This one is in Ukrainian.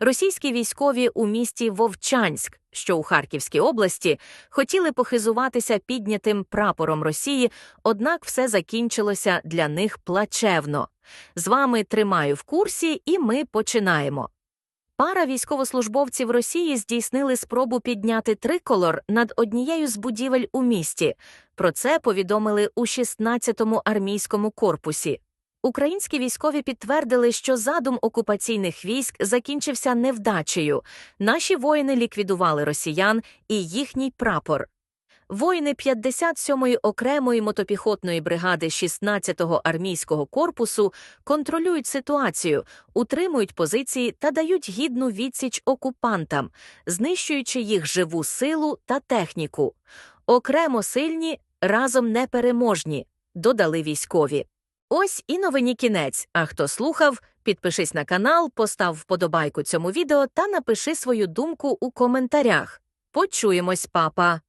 Російські військові у місті Вовчанськ, що у Харківській області, хотіли похизуватися піднятим прапором Росії, однак все закінчилося для них плачевно. З вами тримаю в курсі, і ми починаємо. Пара військовослужбовців Росії здійснили спробу підняти триколор над однією з будівель у місті. Про це повідомили у 16-му армійському корпусі. Українські військові підтвердили, що задум окупаційних військ закінчився невдачею. Наші воїни ліквідували росіян і їхній прапор. Воїни 57-ї окремої мотопіхотної бригади 16-го армійського корпусу контролюють ситуацію, утримують позиції та дають гідну відсіч окупантам, знищуючи їх живу силу та техніку. Окремо сильні, разом непереможні, додали військові. Ось і новині кінець. А хто слухав, підпишись на канал, постав вподобайку цьому відео та напиши свою думку у коментарях. Почуємось, папа!